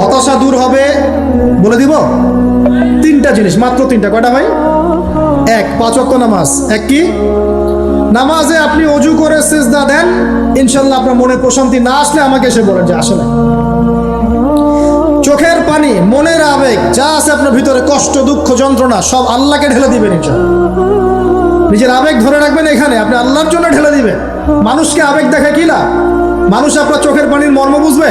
হতাশা দূর হবে, বলে দিব? তিনটা জিনিস, মাত্র তিনটা, কয়টা ভাই? এক, পাঁচ ওয়াক্ত নামাজ। এক কি? নামাজে আপনি অজু করে সেজদা দেন, ইনশাল্লাহ আপনার মনে প্রশান্তি না আসলে আমাকে এসে বলেন যে আসলে চোখের পানি, মনের আবেগ, যা আছে আপনার ভিতরে, কষ্ট, দুঃখ, যন্ত্রণা, সব আল্লাহকে ঢেলে দিবেন নিজের আবেগ ধরে রাখবেন এখানে, আপনি আল্লাহর জন্য ঢেলে দিবেন। মানুষকে আবেগ দেখে কি না মানুষ আপনার চোখের পানির মর্ম বুঝবে?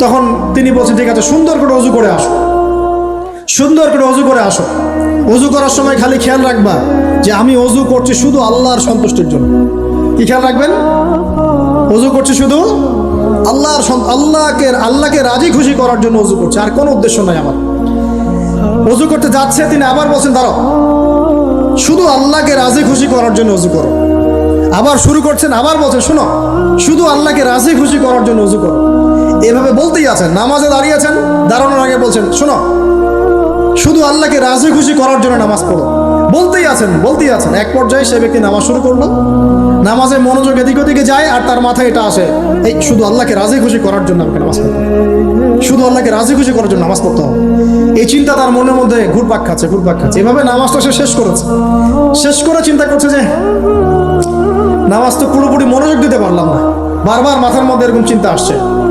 তখন তিনি বলছেন, ঠিক আছে, সুন্দর করে অজু করে আসো। সুন্দর করে অজু করে আসো। অজু করার সময় খালি খেয়াল রাখবা যে আমি অজু করছি শুধু আল্লাহর সন্তুষ্টির জন্য। কি খেয়াল রাখবেন? অজু করছি শুধু আল্লাহর আল্লাহকে আল্লাহকে রাজি খুশি করার জন্য অজু করছে, আর কোনো উদ্দেশ্য নাই আমার। অজু করতে যাচ্ছে, তিনি আবার বলছেন, দাঁড়াও। শুধু আল্লাহকে রাজি খুশি করার জন্য অজু করো। আবার শুরু করছেন, আবার বলছেন, শোনো, শুধু আল্লাহকে রাজি খুশি করার জন্য অজু করো। এভাবে বলতেই আছেন, নামাজে দাঁড়িয়েছেন দাঁড়ানোর আগে বলছেন, শোনো, শুধু আল্লাহকে রাজি খুশি করার জন্য নামাজ পড়ো। বলতেই আছেন বলতেই আছেন। এক পর্যায়ে সে ব্যক্তি নামাজ শুরু করল। নামাজে মনোযোগ এদিক ওদিকে যায় আর তার মাথায় এটা আসে, এই, শুধু আল্লাহকে রাজি খুশি করার জন্য আমাকে নামাজ পড়তে। শুধু আল্লাহকে রাজি খুশি করার জন্য নামাজ পড়তে হবে। এই চিন্তা তার মনের মধ্যে ঘুরপাক খাচ্ছে ঘুরপাক খাচ্ছে। এভাবে নামাজটা সে শেষ করেছে। শেষ করে চিন্তা করছে যে, নামাজ তো পুরোপুরি মনোযোগ দিতে পারলাম না। বারবার মাথার মধ্যে এরকম চিন্তা আসছে।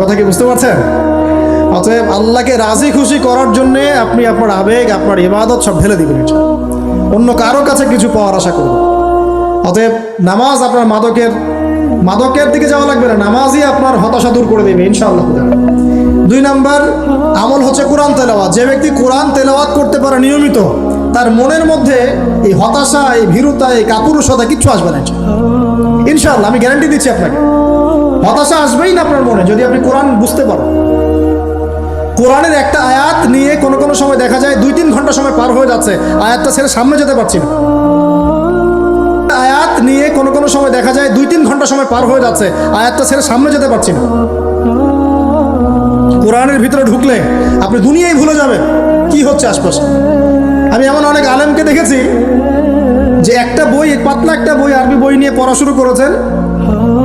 কথা কি বুঝতে পারছেন? অতএব আল্লাহকে রাজি খুশি করার জন্য আপনি আপনার আবেগ, আপনার ইবাদত সব ঢেলে দিবেন। অন্য কারও কাছে কিছু পাওয়ার আশা করবেন অতএব নামাজ আপনার মাদকের মাদকের দিকে যাওয়া লাগবে না, নামাজই আপনার হতাশা দূর করে দেবে ইনশাআল্লাহ। দুই নাম্বার, আমল হচ্ছে কোরআন তেলাওয়াত। যে ব্যক্তি কোরআন তেলাওয়াত করতে পারে নিয়মিত, তার মনের মধ্যে এই হতাশা, এই ভীরুতা, এই কাপুরুষতা কিচ্ছু আসবে না ইনশাআল্লাহ। আমি গ্যারান্টি দিচ্ছি আপনাকে। হতাশা আসবেই না আপনার মনে, যদি আপনি কোরআন বুঝতে পারেন। কোরআনের একটা আয়াত নিয়ে কোনো কোনো সময় দেখা যায় দুই তিন ঘণ্টা সময় পার হয়ে যাচ্ছে, আয়াতটা ছেড়ে সামনে যেতে পারছি না। আয়াত নিয়ে কোনো কোনো সময় দেখা যায় দুই তিন ঘণ্টা সময় পার হয়ে যাচ্ছে, আয়াতটা ছেড়ে সামনে যেতে পারছি না। কোরআনের ভিতরে ঢুকলে আপনি দুনিয়ায় ভুলে যাবেন, কি হচ্ছে আশপাশে? আমি এমন অনেক আলেমকে দেখেছি যে একটা বই, পাতলা একটা বই আরবি বই নিয়ে পড়া শুরু করেছেন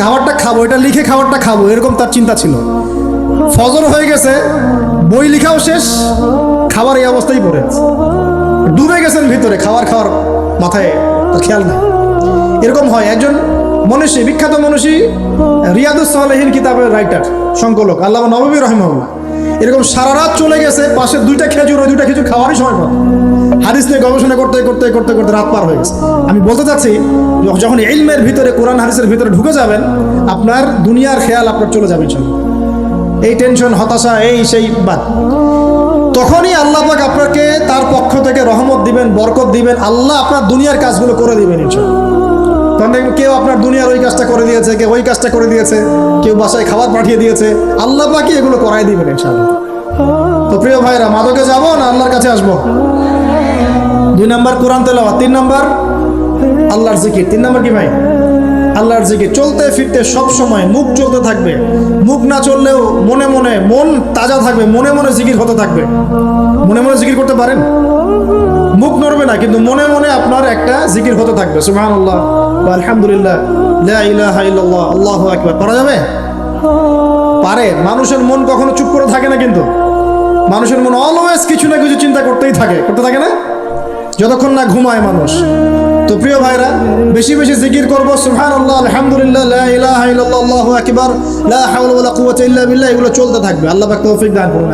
খাবারটা খাব, এটা লিখে খাবারটা খাব, এরকম তার চিন্তা ছিল। ফজর হয়ে গেছে, বই লিখাও শেষ, খাবার এই অবস্থায় পড়ে ডুবে গেছেন ভিতরে, খাবার খাওয়ার মাথায় খেয়াল নাই। এরকম হয়, একজন মনীষী, বিখ্যাত মনীষী, রিয়াদুস সালেহীন কিতাবের রাইটার সংকলক আল্লাহ নবী রহমাল্লাহ এরকম সারা রাত চলে গেছে, পাশে দুইটা খেজুর, ওই দুইটা খেজুর খাওয়ারই সময় পাবে হাদিস নিয়ে গবেষণা করতে করতে করতে করতে রাত পার হয়ে গেছে। আমি বলতে চাচ্ছি যখন ইলমের ভিতরে, কোরআন হাদিসের ভিতরে ঢুকে যাবেন, আপনার দুনিয়ার খেয়াল আপনার চলে যাবে। এই টেনশন, হতাশা, এই, সেই বাদ। তখনই আল্লাহ পাক আপনাকে তার পক্ষ থেকে রহমত দিবেন, বরকত দিবেন, আল্লাহ আপনার দুনিয়ার কাজগুলো করে দিবেন দেখবেন কেউ আপনার দুনিয়ার ওই কাজটা করে দিয়েছে, কেউ ওই কাজটা করে দিয়েছে, কেউ বাসায় খাবার পাঠিয়ে দিয়েছে, আল্লাহ পাকি এগুলো করাই দিবেন ইনশাআল্লাহ তো প্রিয় ভাইরা, মাদকে যাব না আল্লাহর কাছে আসব? দুই নাম্বার কোরআন তেলাওয়াত, তিন নাম্বার আল্লাহর জিকির। তিন নাম্বার কি ভাই? আল্লাহর জিকির। চলতে ফিরতে সব সময় মুখ চলতে থাকবে। মুখ না চললেও মনে মনে মন তাজা থাকবে, মনে মনে জিকির হতে থাকবে। মনে মনে জিকির করতে পারেন? মুখ নড়বে না, কিন্তু মনে মনে আপনার একটা জিকির হতে থাকবে। সুবহানাল্লাহ। ওয়া আলহামদুলিল্লাহ। আল্লাহ একবার আল্লাহু পারা যাবে? পারে। মানুষের মন কখনো চুপ করে থাকে না কিন্তু। মানুষের মন অলওয়েজ কিছু না কিছু চিন্তা করতেই থাকে। করতে থাকে না? যতক্ষণ না ঘুমায় মানুষ। তো প্রিয় ভাইরা, বেশি বেশি জিকির করব। আলহামদুলিল্লাহ ইল্লাল্লাহ, আল্লাহু আকবার কুওয়াতা ইল্লা এগুলো চলতে থাকবে। আল্লাহ তৌফিক দান করুন